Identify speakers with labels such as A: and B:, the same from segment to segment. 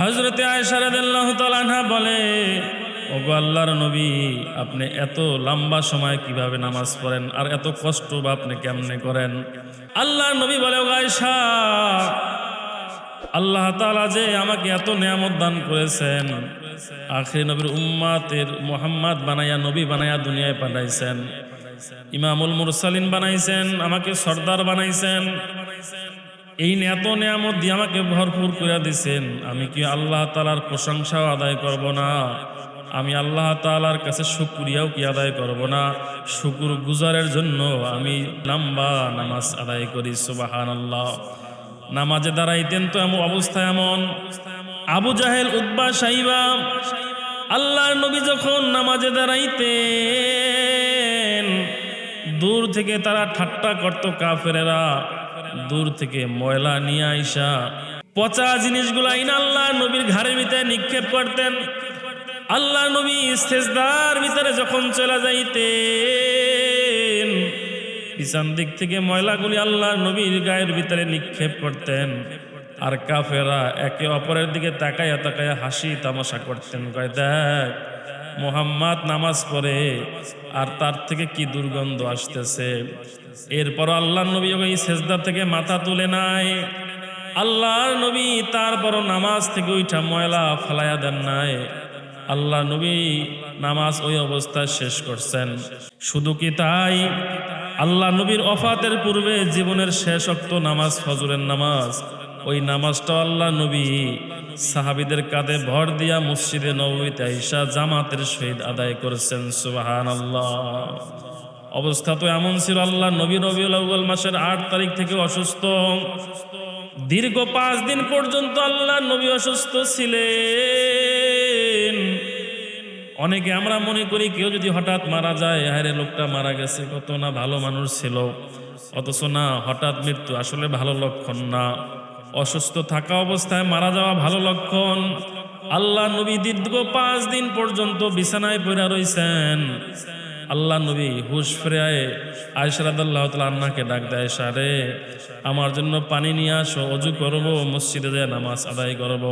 A: হজরতে আয়সারাদাল্লাহ তালানহা বলে, ওগো আল্লাহর নবী, আপনি এত লম্বা সময় কীভাবে নামাজ পড়েন আর এত কষ্ট বা আপনি কেমনে করেন? আল্লাহর নবী বলে, ওগো আয়সা আল্লাহ তাআলা যে আমাকে এত নিয়ামত দান করেছেন, আখরি নবীর উম্মাতের মোহাম্মদ বানাইয়া, নবী বানাইয়া দুনিয়ায় পাঠাইছেন, ইমামুল মুরসালিন বানাইছেন, আমাকে সর্দার বানাইছেন এই এত নিয়ামত দিয়ে আমাকে ভরপুর করে দিছেন, আমি কি আল্লাহ তালার প্রশংসাও আদায় করব না? আমি আল্লাহ তালার কাছে শুক্রিয়াও কি আদায় করব না? শুকুর গুজারের জন্য আমি লম্বা নামাজ আদায় করি সুবাহান আল্লাহ নামাজে দাঁড়াইতেন তো এমন অবস্থা এমন। আবু জাহেল উদ্বা সাইবা, আল্লাহর নবী যখন নামাজে দাঁড়াইতেন, দূর থেকে তারা ঠাট্টা করত কাফেরেরা। দূর থেকে ময়লা নিয়ে আইসা পচা জিনিসগুলো আইন আল্লাহ নবীর ঘাড়ের ভিতরে নিক্ষেপ করতেন। আল্লাহ নবী সেজদার ভিতরে যখন চলে যাইতেন, পিছন দিক থেকে ময়লাগুলি আল্লাহ নবীর গায়ের ভিতরে নিক্ষেপ করতেন। আর কাফেরা একে অপরের দিকে তাকাইয়া তাকাইয়া হাসি তামাশা করতেন, কয়, দেখ, মোহাম্মদ নামাজ পড়ে, আর তার থেকে কি দুর্গন্ধ আসতেছে? এরপর আল্লাহ নবী ওই সেজদা থেকে মাথা তুলে নাই আল্লাহর নবী তারপর নামাজ থেকে ওইটা ময়লা ফালাইয়া দেন নাই। আল্লাহ নবী নামাজ ওই অবস্থায় শেষ করছেন। শুধু কি তাই? আল্লাহ নবীর অফাতের পূর্বে জীবনের শেষ অক্ত নামাজ, ফজরের নামাজ। ওই নামাজটা আল্লাহ নবী সাহাবিদের কাঁধে ভর দিয়া মসজিদে নবীতে আইসা জামাতের সহিত আদায় করেছেন। সুবাহান আল্লাহ অবস্থা তো এমন ছিল আল্লাহ, নবী রবিউল মাসের আট তারিখ থেকে অসুস্থ। দীর্ঘ পাঁচ দিন পর্যন্ত আল্লাহ নবী অসুস্থ ছিলেন। অনেকে আমরা মনে করি কেউ যদি হঠাৎ মারা যায় হায়রে লোকটা মারা গেছে, কত না ভালো মানুষ ছিল। অথচ না, হঠাৎ মৃত্যু আসলে ভালো লক্ষণ না। অসুস্থ থাকা অবস্থায় মারা যাওয়া ভালো লক্ষণ। আল্লাহ নবী দীর্ঘ পাঁচ দিন পর্যন্ত বিছানায় পড়া রইছেন। আল্লাহ নবী হুশ ফিরে আয়সরাদাল্লাহ আন্নাকে ডাক দেয়, সারে, আমার জন্য পানি নিয়ে আসো, অজু করব, মসজিদে যায় নামাজ আদায় করব।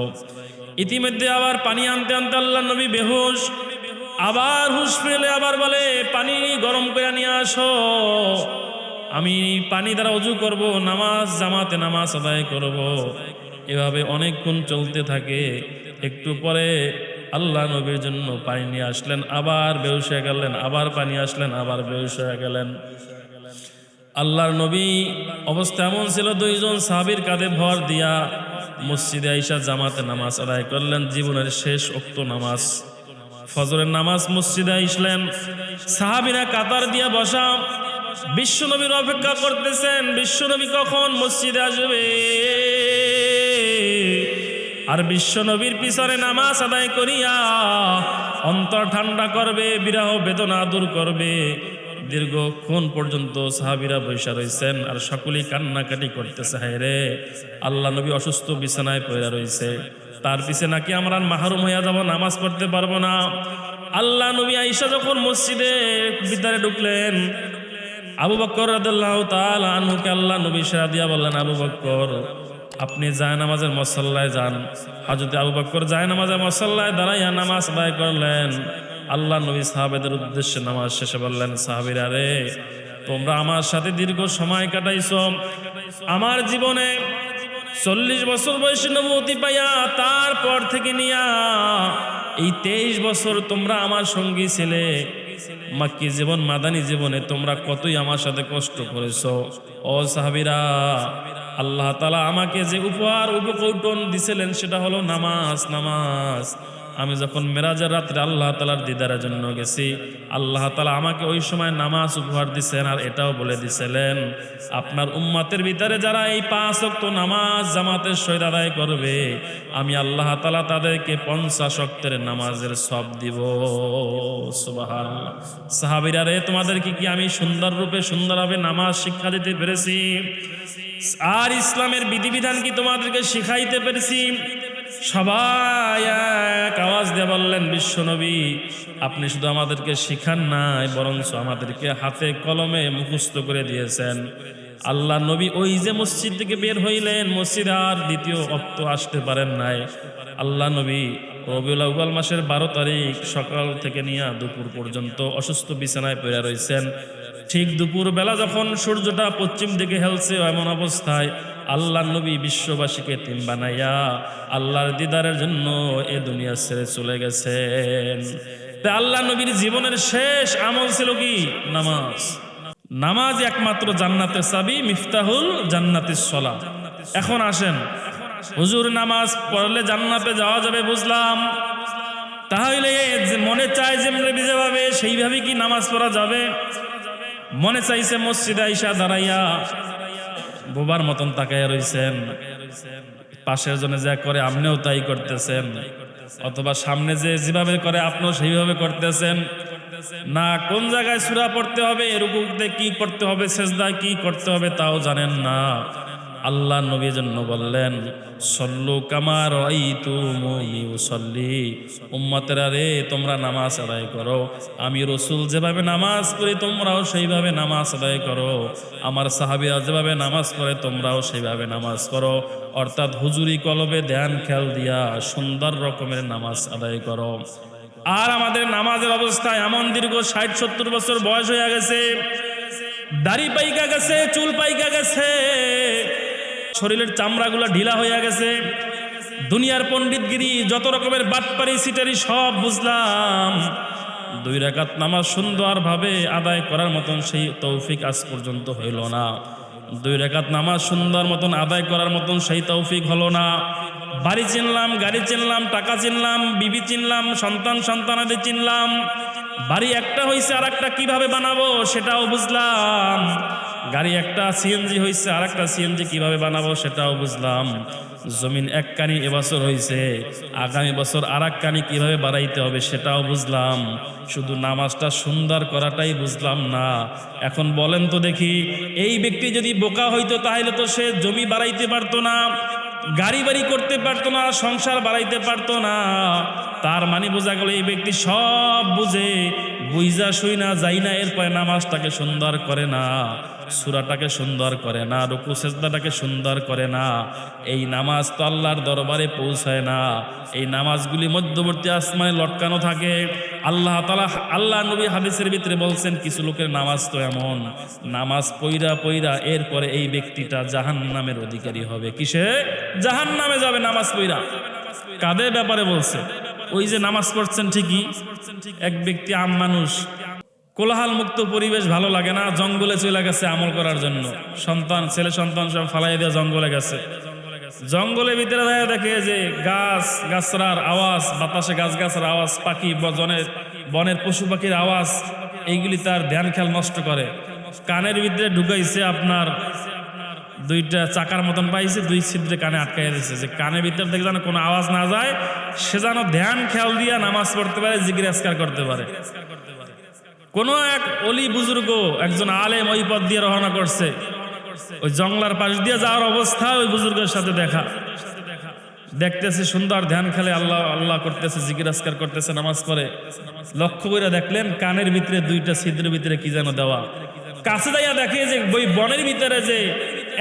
A: ইতিমধ্যে আবার পানি আনতে আনতে আল্লাহ নবী বেহুশ আবার হুশ ফেলে আবার বলে, পানি গরম করে নিয়ে আসো। আমি পানি দ্বারা অজু করব, নামাজ, জামাতে নামাজ আদায় করব। এভাবে অনেকক্ষণ চলতে থাকে। একটু পরে আল্লাহ নবীর জন্য পানি নিয়ে আসলেন, আবার বেউস হয়ে গেলেন, আবার পানি আসলেন, আবার বেউস হয়ে গেলেন। আল্লাহর নবী অবস্থা এমন ছিল, দুইজন সাবির কাঁধে ভর দিয়া মসজিদে আইসা জামাতে নামাজ আদায় করলেন, জীবনের শেষ উক্ত নামাজ। ফজরের নামাজ মসজিদে আইসলেন, সাহাবিরা কাতার দিয়া বসা, বিশ্বনবীর অপেক্ষা করতেছেন, বিশ্বনবী কখন মসজিদে আসবে? আর বিশ্বনবীর পিছনে নামাজ আদায় করিয়া অন্তর ঠান্ডা করবে, বিরাহ বেদনা দূর করবে। দীর্ঘক্ষণ পর্যন্ত সাহাবিরা বৈশা রয়েছেন আর সকলেই কান্নাকাটি করতেছে, হায় রে, আল্লাহ নবী অসুস্থ বিছানায় পড়ে রয়েছে তার পিছে নাকি আমরা মাহরুম হইয়া যাব, নামাজ পড়তে পারব না। আল্লাহ নবী আইসা যখন মসজিদে ভিতরে ঢুকলেন, আবু বক্কর রাদিয়াল্লাহু তাআলা আনহুকে আল্লাহ নবী সেরা দিয়া বললেন, আবু বক্কর আপনি যায় নামাজের মসল্লায় যান। হাজরত আবু বক্কর যায় নামাজের মসল্লায় দাঁড়াইয়া নামাজ আদায় করলেন। আল্লাহ নবী সাহাবেদের উদ্দেশ্যে নামাজ শেষে বললেন, সাহাবিরা রে, তোমরা আমার সাথে দীর্ঘ সময় কাটাইছ। আমার জীবনে চল্লিশ বছর বয়সে নবতী পাইয়া তারপর থেকে নিয়া এই তেইশ বছর তোমরা আমার সঙ্গী ছিলে। মাক্কি জীবন, মাদানি জীবনে তোমরা কতই আমার সাথে কষ্ট করেছ। ও সাহাবিরা, আল্লাহ তালা আমাকে যে উপহার উপকৌটন দিছিলেন, সেটা হলো নামাজ নামাজ। আমি যখন মেরাজের রাত্রে আল্লাহ তালার দিদারের জন্য গেছি, আল্লাহ তালা আমাকে ওই সময় নামাজ উপহার দিছেন আর এটাও বলে দিছিলেন, আপনার উম্মাতের ভিতরে যারা এই পাঁচ অক্ত নামাজ জামাতের সহিত আদায় করবে, আমি আল্লাহ তালা তাদেরকে পঞ্চাশ অক্তের নামাজের সব দিব। সাহাবিরা রে, তোমাদেরকে কি আমি সুন্দর রূপে সুন্দরভাবে নামাজ শিক্ষা দিতে পেরেছি? আর ইসলামের বিধিবিধান কি তোমাদেরকে শিখাইতে পেরেছি? সবাই এক আওয়াজ দিয়ে বললেন, বিশ্বনবী, আপনি শুধু আমাদেরকে শিখান নাই, বরঞ্চ আমাদেরকে হাতে কলমে মুখস্থ করে দিয়েছেন। আল্লাহ নবী ওই যে মসজিদ থেকে বের হইলেন, মসজিদে আর দ্বিতীয় অক্ত আসতে পারেন নাই। আল্লাহ নবী রবিউল আউ্বাল মাসের বারো তারিখ সকাল থেকে নিয়ে দুপুর পর্যন্ত অসুস্থ বিছানায় পড়ে রয়েছেন ঠিক দুপুর বেলা যখন সূর্যটা পশ্চিম দিকে হেলছে, এমন অবস্থায় আল্লাহ নবী বিশ্ববাসীকে তিন বানাইয়া আল্লাহর দিদারের জন্য এ দুনিয়া ছেড়ে চলে গেছেন। তা আল্লাহ নবীর জীবনের শেষ আমল ছিল কি? নামাজ। নামাজ একমাত্র জান্নাতের চাবি, মিফতাহুল জান্নাতের সলা এখন আসেন। হুজুর, নামাজ পড়লে জান্নাতে যাওয়া যাবে বুঝলাম। তাহলে মনে চায় যেমনি যেভাবে, সেইভাবে কি নামাজ পড়া যাবে? মনে চাইছে মসজিদে আইসা দাঁড়াইয়া। বোবার মতন তাকাইয়া রইছেন। পাশের জনে যা করে আপনিও তাই করতেছেন। অথবা সামনে যে যেভাবে করে আপনিও সেইভাবে করতেছেন। না, কোন জায়গায় সুরা পড়তে হবে রুকুতে কি করতে হবে সেজদা কি করতে হবে তাও জানেন না। আল্লাহ নবীর জন্য বললেন, সল্লু কামার উম্মতেরা রে, তোমরা নামাজ আদায় করো। আমি রসুল যেভাবে নামাজ পড়ি, তোমরাও সেইভাবে নামাজ আদায় করো। আমার সাহাবিরা যেভাবে নামাজ পড়ে, তোমরাও সেইভাবে নামাজ পড়ো। অর্থাৎ হুজুরি কলবে ধ্যান খেয়াল দিয়া সুন্দর রকমের নামাজ আদায় করো। আর আমাদের নামাজের অবস্থা এমন দীর্ঘ ষাট, সত্তর বছর বয়স হয়ে গেছে। দাড়ি পাইকা গেছে, চুল পাইকা গেছে। শরীরের চামড়াগুলো ঢিলা হয়ে গেছে। দুনিয়ার পণ্ডিতগিরি, যত রকমের বাটপারি, সিটারি সব বুঝলাম। দুই রাকাত নামাজ সুন্দরভাবে আদায় করার মতন সেই তৌফিক আজ পর্যন্ত হইল না। দুই রেখাত নামাজ সুন্দর মতন আদায় করার মতন সেই তৌফিক হলো না। বাড়ি চিনলাম, গাড়ি চিনলাম, টাকা চিনলাম, বিবি চিনলাম, সন্তান সন্তানাদের চিনলাম। বাড়ি একটা হয়েছে আর একটা কীভাবে বানাবো সেটাও বুঝলাম। গাড়ি একটা সিএনজি হয়েছে আর একটা সিএনজি কীভাবে বানাবো সেটাও বুঝলাম। জমিন এক কানি এবছর হয়েছে আগামী বছর আর এক কানি কীভাবে বাড়াইতে হবে সেটাও বুঝলাম। শুধু নামাজটা সুন্দর করাটাই বুঝলাম না। এখন বলেন তো দেখি, এই ব্যক্তি যদি বোকা হইতো তাহলে তো সে জমি বাড়াইতে পারতো না, গাড়ি বাড়ি করতে পারতো না, সংসার বাড়াইতে পারতো না। তার মানে বোঝা গেল এই ব্যক্তি সব বুঝে বুঝা শুই না, যাই না, এরপরে নামাজটাকে সুন্দর করে না, সুরাটাকে সুন্দর করে না, রুকু, সেজদাটাকে সুন্দর করে না। এই নামাজ তো আল্লাহর দরবারে পৌঁছায় না। এই নামাজগুলি মধ্যবর্তী আসমানে লটকানো থাকে। আল্লাহ তালা আল্লাহ নবী হাদিসের ভিতরে বলছেন, কিছু লোকের নামাজ তো এমন, নামাজ পইরা পইরা এরপরে এই ব্যক্তিটা জাহান নামের অধিকারী হবে। কিসে? জাহান নামে যাবে নামাজ পইরা। কাদের ব্যাপারে বলছে? ওই যে নামাজ পড়ছেন ঠিকই, এক ব্যক্তি আম মানুষ। কোলাহাল মুক্ত পরিবেশ ভালো লাগে না, জঙ্গলে চলে গেছে আমল করার জন্য। সন্তান, ছেলে সন্তান সব ফালাই দিয়ে জঙ্গলে গেছে। জঙ্গলের ভিতরে দেখা দেখে যে গাছ, গাছরার আওয়াজ, বাতাসে গাছ গাছের আওয়াজ, পাখি, বনের বনের পশু পাখির আওয়াজ, এইগুলি তার ধ্যান খেয়াল নষ্ট করে। কানের ভিতরে ঢুকাইছে আপনার দুইটা চাকার মতন পাইছে, দুই ছিদ্রে কানে আটকাই দিয়েছে যে কানের ভিতর থেকে যেন কোনো আওয়াজ না যায়, সে যেন ধ্যান, খেয়াল দিয়া নামাজ পড়তে পারে জিজ্ঞাসকার করতে পারে। কোন এক অলি বুজুর্গ একজন আলেম ওই পথ দিয়ে রওনা করছে। ওই জঙ্গলার পাশ দিয়ে যাওয়ার অবস্থা ওই বুজুর্গের সাথে দেখা। দেখতেছে সুন্দর ধ্যান খেলে আল্লাহ আল্লাহ করতেছে জিজ্ঞাসকার করতেছে, নামাজ পড়ে। লক্ষ্য করে দেখলেন কানের ভিতরে দুইটা ছিদ্রের ভিতরে কি যেন দেওয়া। কাছে যাইয়া দেখে যে ওই বনের ভিতরে যে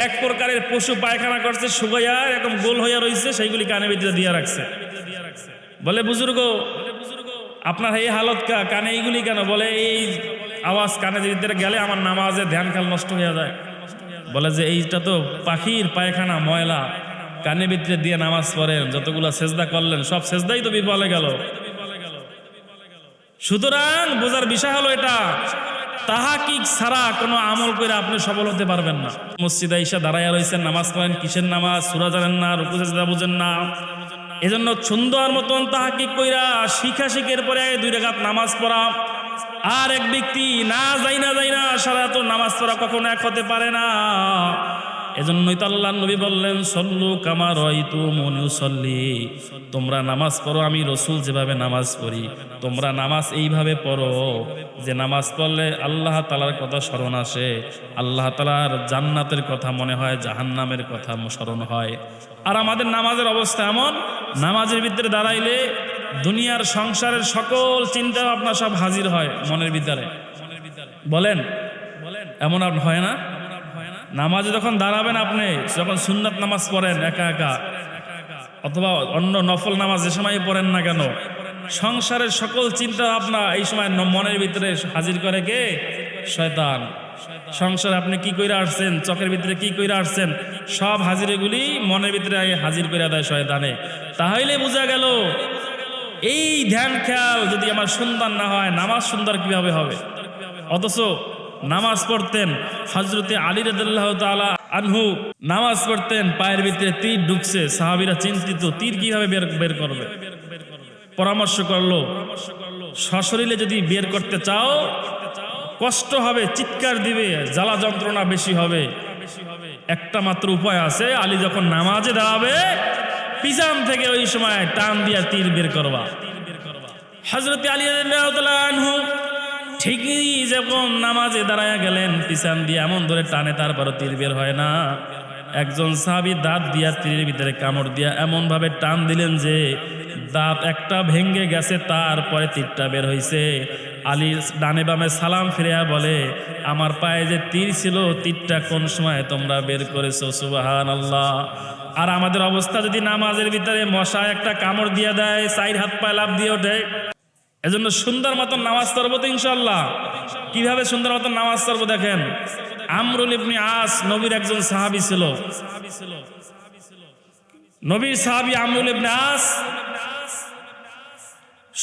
A: এক প্রকারের পশু পায়খানা করছে, শুকাইয়া এরকম গোল হইয়া রয়েছে সেইগুলি কানে ভিতরে দিয়া রাখছে। বলে, বুজুর্গ, আপনার এই হালত কানে এইগুলি কেন? বলে, এই আওয়াজ কানে গেলে আমার নামাজে ধ্যান খেয়াল নষ্ট হয়ে যায়। বলে যে, এইটা তো পাখির পায়খানা, ময়লা। কানে ভিতরে দিয়ে নামাজ পড়েন, যতগুলো সেজদা করলেন, সব সেজদাই তো বিফলে গেল। সুতরাং বোঝার বিষয় হলো এটা। তাহাকিক ছাড়া কোনো আমল করে আপনি সফল হতে পারবেন না। মসজিদে ঈশা দাঁড়াইয়া রয়েছেন নামাজ পড়েন, কিসের নামাজ, সুরা জানেন না, রুকু সেজদা বুঝেন না। এজন্য সুন্দর মতন তাহাকিক কইরা শিখা শিখের পরে দুই রেখাত নামাজ পড়া। আর এক ব্যক্তি না যাই না যাই না সারা তো নামাজ পড়া কখনো এক হতে পারে না। এজন্যই তো আল্লাহ নবী বললেন, সল্লু কামার তু সল্লি তোমরা নামাজ পড়ো, আমি রসুল যেভাবে নামাজ পড়ি, তোমরা নামাজ এইভাবে পড়ো যে নামাজ পড়লে আল্লাহ তালার কথা স্মরণ আসে, আল্লাহ তালার জান্নাতের কথা মনে হয়, জাহান্নামের কথা স্মরণ হয়। আর আমাদের নামাজের অবস্থা এমন, নামাজের ভিতরে দাঁড়াইলে দুনিয়ার সংসারের সকল চিন্তা ভাবনা সব হাজির হয় মনের ভিতরে। বলেন বলেন, এমন হয় না? নামাজে যখন দাঁড়াবেন আপনি, যখন সুন্নাত নামাজ পড়েন একা একা, অথবা অন্য নফল নামাজ যে সময় পড়েন না কেন, সংসারের সকল চিন্তা ভাবনা এই সময় মনের ভিতরে হাজির করে কে? শয়তান। সংসারে আপনি কি কইরা আসছেন? চোখের ভিতরে কি কইরা আসছেন? সব হাজিরেগুলি মনের ভিতরে হাজির করে দেয় শয়তানে। তাহলে বোঝা গেল, এই ধ্যান খেয়াল যদি আমার সুন্দর না হয়, নামাজ সুন্দর কীভাবে হবে? অথচ নামাজ পড়তেন। হজরতে আলী রদুল্লাহ তালা আনহু নামাজ পড়তেন, পায়ের ভিতরে তীর ঢুকছে। সাহাবিরা চিন্তিত, তীর কীভাবে বের বের করবে? পরামর্শ করল, সশরীরে যদি বের করতে চাও, কষ্ট হবে, চিৎকার দিবে, জ্বালা যন্ত্রণা বেশি হবে। একটা মাত্র উপায় আছে, আলী যখন নামাজে দাঁড়াবে, পিছান থেকে ওই সময় টান দিয়া তীর বের করবা। হজরত আলী আনহু ঠিকই যখন নামাজে দাঁড়ায় গেলেন, পিছান দিয়ে এমন ধরে টানে, তারপরও তীর বের হয় না। একজন সাহাবি দাঁত দিয়া তীরের ভিতরে কামড় দিয়া এমন ভাবে টান দিলেন যে, দাঁত একটা ভেঙ্গে গেছে, তারপরে তীরটা বের হইছে। আলী ডানে বামে সালাম ফিরিয়া বলে, আমার পায়ে যে তীর ছিল, তীরটা কোন সময় তোমরা বের করেছ? সুবাহান আল্লাহ আর আমাদের অবস্থা যদি নামাজের ভিতরে মশা একটা কামড় দিয়ে দেয় সাইড হাত পায়ে লাভ দিয়ে ওঠে। এজন্য সুন্দর মতন নামাজ পড়ব তো ইনশাল্লাহ কীভাবে সুন্দর মতন নামাজ পড়ব দেখেন? আমরুল ইবনি আস নবীর একজন সাহাবি ছিল। নবীর সাহাবি আমরুল ইবনে আস,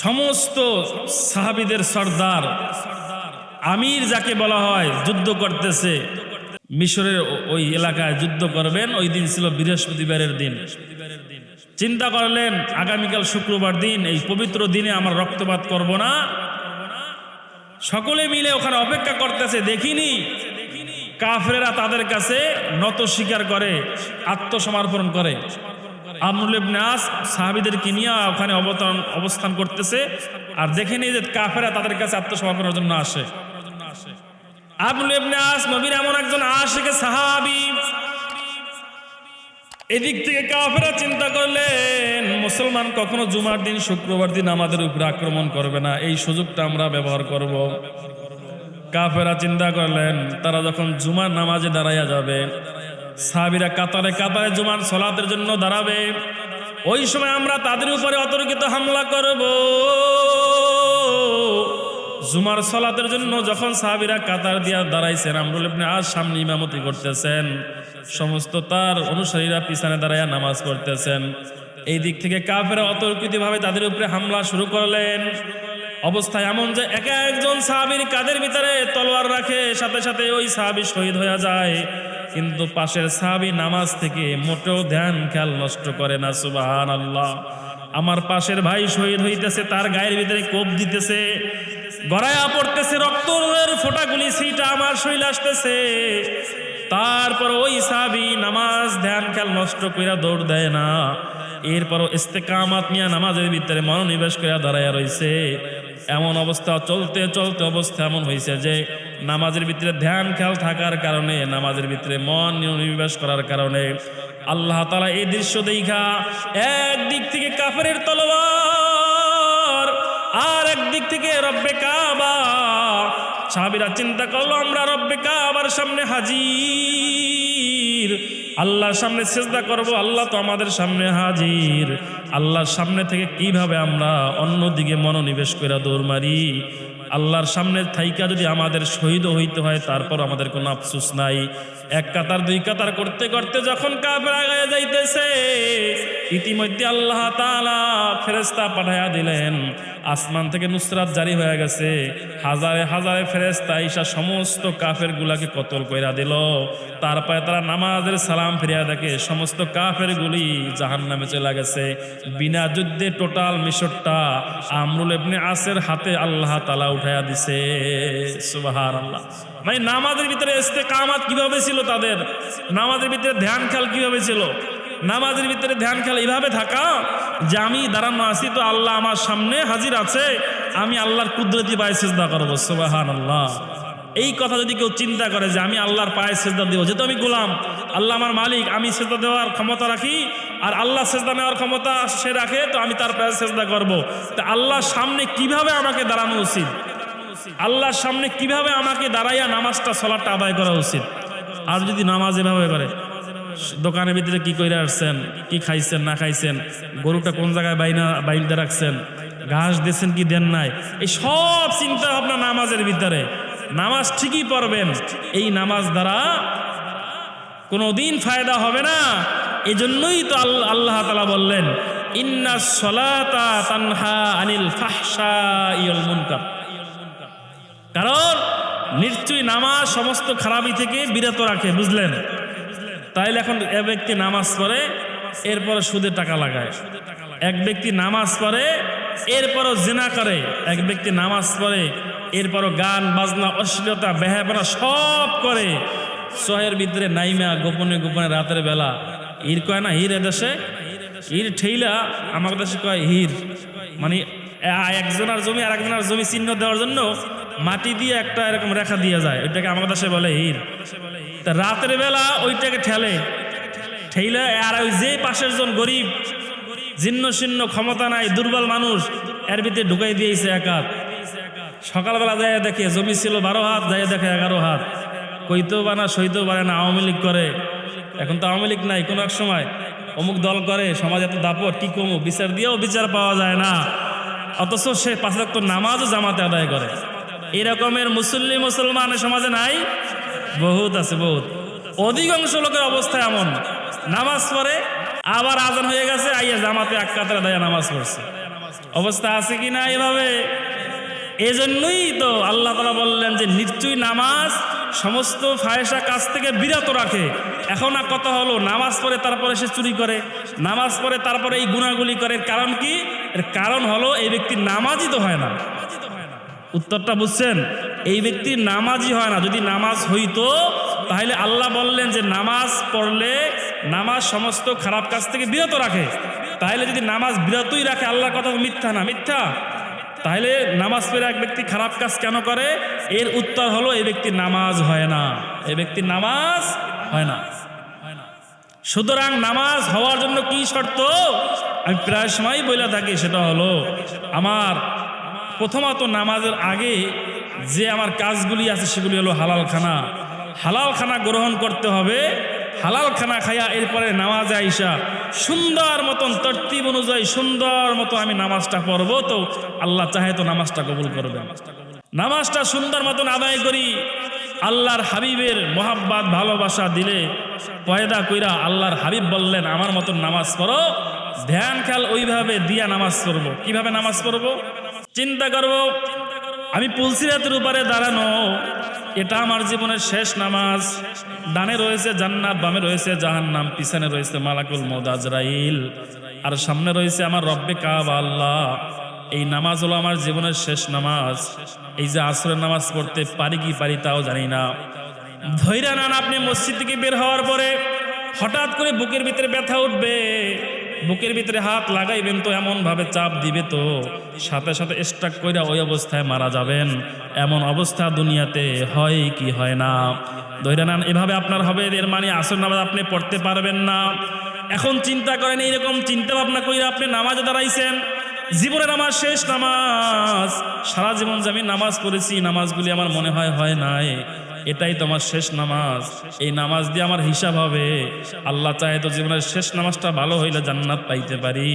A: সমস্ত সাহাবিদের সর্দার। আমির যাকে বলা হয়, যুদ্ধ করতেছে। মিশরের ওই এলাকায় যুদ্ধ করবেন, ওই দিন ছিল বৃহস্পতিবারের দিন। চিন্তা করলেন, আগামীকাল শুক্রবার দিন, এই পবিত্র দিনে আমার রক্তপাত করব না। সকলে মিলে ওখানে অপেক্ষা করতেছে, দেখিনি কাফেরা তাদের কাছে নত স্বীকার করে, আত্মসমর্পণ করে। আমরুল ইবনে আস সাহাবিদেরকে নিয়ে ওখানে অবতরণ, অবস্থান করতেছে, আর দেখে দেখেনি যে কাফেরা তাদের কাছে আত্মসমর্পণের জন্য আসে। আমরুল ইবনে আস নবীর এমন একজন আশেকে সাহাবী এদিক থেকে কাফেরা চিন্তা করলেন, মুসলমান কখনো জুমার দিন, শুক্রবার দিন আমাদের উপরে আক্রমণ করবে না। এই সুযোগটা আমরা ব্যবহার করব। কাফেরা চিন্তা করলেন, তারা যখন জুমার নামাজে দাঁড়াইয়া যাবে, সাহাবিরা কাতারে কাতারে জুমার সলাতের জন্য দাঁড়াবে। ওই সময় আমরা তাদের উপরে অতর্কিত হামলা করব। জুমার সলাতের জন্য যখন সাহাবিরা কাতার দিয়া দাঁড়াইছেন, আমরুল ইবনে আজ সামনে ইমামতি করতেছেন। সমস্ত তার অনুসারীরা পিছনে দাঁড়াইয়া নামাজ পড়তেছেন। এই দিক থেকে কাফেরা অতর্কিতভাবে তাদের উপরে হামলা শুরু করলেন। অবস্থা এমন যে এক একজন সাহাবির কাদের ভিতরে তলোয়ার রাখে, সাথে সাথে ওই সাহাবি শহীদ হয়ে যায়। কিন্তু পাশের সাহাবি নামাজ থেকে মোটেও ধ্যান, খেয়াল নষ্ট করে না সুবাহান আল্লাহ আমার পাশের ভাই শহীদ হইতেছে, তার গায়ের ভিতরে কোপ দিতেছে। গড়াইয়া পড়তেছে রক্তের ফোটাগুলি, সেইটা আমার শরীর আসতেছে। তারপর ওই সাবি নামাজ ধ্যান খেয়াল নষ্ট কইরা দৌড় দেয় না। এরপরও ইস্তেকামাত নিয়ে নামাজের ভিতরে মনোনিবেশ করে দাঁড়াইয়া রইছে। এমন অবস্থা, চলতে চলতে অবস্থা এমন হয়েছে যে নামাজের ভিতরে ধ্যান খেয়াল থাকার কারণে, নামাজের ভিতরে মন নিবেশ করার কারণে আল্লাহ তালা এই দৃশ্য দেখা, একদিক থেকে কাফের তলোয়ার আর একদিক থেকে রব্বে কাবা। সাহাবিরা চিন্তা করল, আমরা রব্বে কাবার সামনে হাজির। আল্লাহর সামনে চেষ্টা করব, আল্লাহ তো আমাদের সামনে হাজির। আল্লাহর সামনে থেকে কীভাবে আমরা অন্যদিকে মনোনিবেশ করে দৌড় মারি? আল্লাহর সামনে থাইকা যদি আমাদের শহীদ হইতে হয়, তারপর আমাদের কোনো আফসুস নাই। এক কাতার, দুই কাতার করতে করতে যখন কাফের আগায় যাইতেছে, ইতিমধ্যে আল্লাহ তাআলা ফেরেস্তা পাঠাইয়া দিলেন। আসমান থেকে নুসরাত জারি হয়ে গেছে। হাজারে হাজারে ফেরেস্তা ঈশা সমস্ত কাফের গুলাকে কতল কইরা দিল। তারপরে তারা নামাজের সালাম ফিরিয়া দেখে সমস্ত কাফের গুলি জাহান নামে চলে গেছে। বিনা যুদ্ধে টোটাল মিশরটা আমরুল ইবনে আসের হাতে আল্লাহ তালা উঠাইয়া দিছে। সুবাহার আল্লাহ মানে নামাজের ভিতরে এসতে কামাত কীভাবে ছিল তাদের? নামাজের ভিতরে ধ্যান খেয়াল কীভাবে ছিল? নামাজের ভিতরে ধ্যান খেয়াল এইভাবে থাকা যে আমি দাঁড়ানো আছি তো আল্লাহ আমার সামনে হাজির আছে, আমি আল্লাহর কুদরতি পায়ে চেষ্টা করব। সুবাহান আল্লাহ এই কথা যদি কেউ চিন্তা করে যে আমি আল্লাহর পায়ে সেজদা দেবো, যেহেতু আমি গোলাম, আল্লাহ আমার মালিক, আমি সেজদা দেওয়ার ক্ষমতা রাখি, আর আল্লাহ সেজদা নেওয়ার ক্ষমতা সে রাখে, তো আমি তার পায়ে সেজদা করব। তা আল্লাহর সামনে কীভাবে আমাকে দাঁড়ানো উচিত? আল্লাহর সামনে কীভাবে আমাকে দাঁড়াইয়া নামাজটা সলাটটা আদায় করা উচিত? আর যদি নামাজ এভাবে করে, দোকানের ভিতরে কি করে আসছেন, কি খাইছেন, না খাইছেন, গরুটা কোন জায়গায় বাইনা বাইনতে রাখছেন, ঘাস দিয়েছেন কি দেন নাই, এই সব চিন্তা ভাবনা নামাজের ভিতরে। নামাজ ঠিকই পড়বেন, এই নামাজ দ্বারা কোনো দিন ফায়দা হবে না। এজন্যই তো আল- আল্লাহ তালা বললেন ইন্না সলাতা তানহা আনিল ফাহসা ইয়ল মুনকার। কারণ নিশ্চয়ই নামাজ সমস্ত খারাপি থেকে বিরত রাখে, বুঝলেন? তাইলে এখন এক ব্যক্তি নামাজ পড়ে, এরপরে সুদে টাকা লাগায়। এক ব্যক্তি নামাজ পড়ে, এরপরও জেনা করে। এক ব্যক্তি নামাজ পড়ে, এরপরও গান, বাজনা, অশ্লীলতা বেহাপনা সব করে। শহের ভিতরে নাইমা গোপনে গোপনে রাতের বেলা হির কয় না হির এদেশে? হির ঠেইলা আমার দেশে কয় হির। মানে এ- একজনের জমি আর একজনের জমি চিহ্ন দেওয়ার জন্য মাটি দিয়ে একটা এরকম রেখা দিয়ে যায়, ওইটাকে আমার দেশে বলে হির। তা রাতের বেলা ওইটাকে ঠেলে ঠেলে আর ওই যে পাশের জন গরিব জীর্ণ শীর্ণ ক্ষমতা নাই, দুর্বল মানুষ, এর ভিতরে ঢুকাই দিয়েছে এক হাত। সকালবেলা যায় দেখে জমি ছিল বারো হাত যায় দেখে এগারো হাত। কইতেও পারে না, সইতেও পারে না, আওয়ামী লীগ করে। এখন তো আওয়ামী লীগ নাই, কোনো এক সময়। অমুক দল করে, সমাজ এত দাপট, কি কমু? বিচার দিয়েও বিচার পাওয়া যায় না। অথচ সে পাঁচ নামাজও জামাতে আদায় করে। এরকমের মুসল্লি মুসলমান এ সমাজে নাই? বহুত আছে, বহুত। অধিকাংশ লোকের অবস্থা এমন। নামাজ পড়ে, আবার আজান হয়ে গেছে, আইয়া জামাতে এক কাতারে দেয় নামাজ পড়ছে। অবস্থা আছে কি না এভাবে? এজন্যই তো আল্লাহ তালা বললেন যে, নিশ্চয়ই নামাজ সমস্ত ফায়সা কাজ থেকে বিরত রাখে। এখন আর কথা হলো, নামাজ পড়ে তারপরে সে চুরি করে, নামাজ পড়ে তারপরে এই গুণাগুলি করে। কারণ কি? এর কারণ হলো, এই ব্যক্তি নামাজই তো হয় না। উত্তরটা বুঝছেন? এই ব্যক্তির নামাজই হয় না। যদি নামাজ হইতো, তাহলে আল্লাহ বললেন যে নামাজ পড়লে নামাজ সমস্ত খারাপ কাজ থেকে বিরত রাখে। তাহলে যদি নামাজ বিরতই রাখে, আল্লাহর কথা মিথ্যা না, মিথ্যা? তাহলে নামাজ পড়ে এক ব্যক্তি খারাপ কাজ কেন করে? এর উত্তর হলো, এই ব্যক্তির নামাজ হয় না। এই ব্যক্তির নামাজ হয় না। সুতরাং নামাজ হওয়ার জন্য কি শর্ত? আমি প্রায় সময় বলে থাকি, সেটা হলো আমার প্রথমত নামাজের আগে যে আমার কাজগুলি আছে সেগুলি হলো হালাল খানা হালাল খানা গ্রহণ করতে হবে। হালাল খানা খাইয়া এরপরে নামাজ আইসা সুন্দর মতন তরতিব অনুযায়ী সুন্দর মতো আমি নামাজটা পড়ব। তো আল্লাহ চাহে তো নামাজটা কবুল করবে। নামাজটা সুন্দর মতন আদায় করি, আল্লাহর হাবিবের মোহাব্বাত, ভালোবাসা দিলে পয়দা কইরা আল্লাহর হাবিব বললেন, আমার মতন নামাজ পড়ো। ধ্যান খেয়াল ওইভাবে দিয়া নামাজ পড়ব। কীভাবে নামাজ পড়ব? চিন্তা করব, আমি পুলসিরাতের উপরে দাঁড়ানো, এটা আমার জীবনের শেষ নামাজ। ডানে রয়েছে জান্নাত, বামে রয়েছে জাহান্নাম, পিছনে রয়েছে মালাকুল মোদাজরাইল আর সামনে রয়েছে আমার রব্বে কাব আল্লাহ। এই নামাজ হলো আমার জীবনের শেষ নামাজ। এই যে আসরের নামাজ পড়তে পারি কি পারি তাও জানি না। ধৈরা নান আপনি মসজিদ থেকে বের হওয়ার পরে হঠাৎ করে বুকের ভিতরে ব্যথা উঠবে। বুকের ভিতরে হাত লাগাইবেন তো এমন ভাবে চাপ দিবে তো। সাথে সাথে স্টাক কইরা ওই অবস্থায় মারা যাবেন। এমন অবস্থা দুনিয়াতে হয় কি হয় না। ধৈরা নান, এভাবে আপনার হবে এর মানে আসর নামাজ আপনি পড়তে পারবেন না। এখন চিন্তা করেন, এইরকম চিন্তা ভাবনা কইরা আপনি নামাজে দাঁড়াইছেন। জীবনের আমার শেষ নামাজ। সারা জীবন যে আমি নামাজ পড়েছি, নামাজগুলি আমার মনে হয় হয় নাই। এটাই তো আমার শেষ নামাজ। এই নামাজ দিয়ে আমার হিসাব হবে। আল্লাহ চাহে তো জীবনের শেষ নামাজটা ভালো হইলে জান্নাত পাইতে পারি।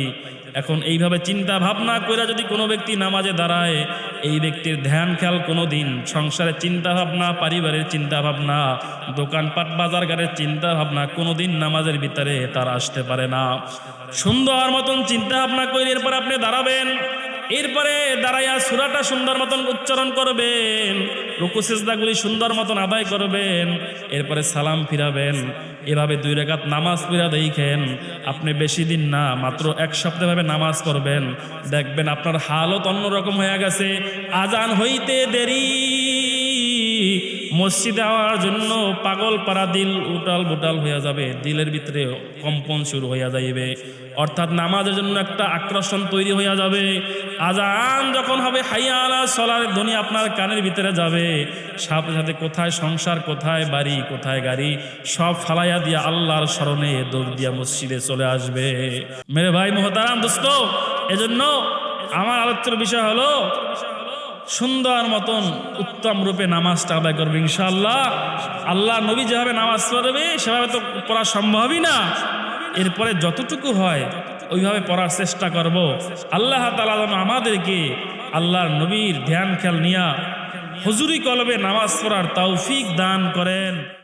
A: এখন এইভাবে চিন্তা ভাবনা করে যদি কোনো ব্যক্তি নামাজে দাঁড়ায়, এই ব্যক্তির ধ্যান খেয়াল কোনো দিন সংসারের চিন্তা ভাবনা, পারিবারের চিন্তা ভাবনা, দোকানপাট, বাজারঘাটের চিন্তা ভাবনা কোনো দিন নামাজের ভিতরে তার আসতে পারে না। সুন্দর মতন চিন্তা ভাবনা করে এরপর আপনি দাঁড়াবেন। এরপরে দাঁড়াইয়া সুরাটা সুন্দর মতন উচ্চারণ করবেন, রুকু সেজদাগুলি সুন্দর মতন আদায় করবেন, এরপরে সালাম ফিরাবেন, এভাবে দুই রেখাত নামাজ ফিরা দেখেন, আপনি বেশি দিন না, মাত্র এক সপ্তাহভাবে নামাজ পড়বেন, দেখবেন আপনার হালত অন্যরকম হয়ে গেছে, আজান হইতে দেরি। মসজিদে আওয়ার জন্য পাগল পাড়া দিল উটাল বুটাল হয়ে যাবে। দিলের ভিতরে কম্পন শুরু হইয়া যাইবে। অর্থাৎ নামাজের জন্য একটা আকর্ষণ তৈরি হইয়া যাবে। আজান যখন হবে, হাইয়া আলা সলার ধ্বনি আপনার কানের ভিতরে যাবে। সাথে সাথে কোথায় সংসার, কোথায় বাড়ি, কোথায় গাড়ি, সব ফালাইয়া দিয়া আল্লাহর স্মরণে দৌড় দিয়া মসজিদে চলে আসবে। মেরে ভাই মোহতারাম, দোস্ত, এজন্য আমার আলোচ্যের বিষয় হলো সুন্দর মতন উত্তম রূপে নামাজটা আদায় করবে, ইনশাআল্লাহ। আল্লাহ নবী যেভাবে নামাজ পড়বে, সেভাবে তো পড়া সম্ভবই না। এরপরে যতটুকু হয়, ওইভাবে পড়ার চেষ্টা করব। আল্লাহ তালা যেন আমাদেরকে আল্লাহর নবীর ধ্যান খেয়াল নিয়া হুজুরি কলবে নামাজ পড়ার তৌফিক দান করেন।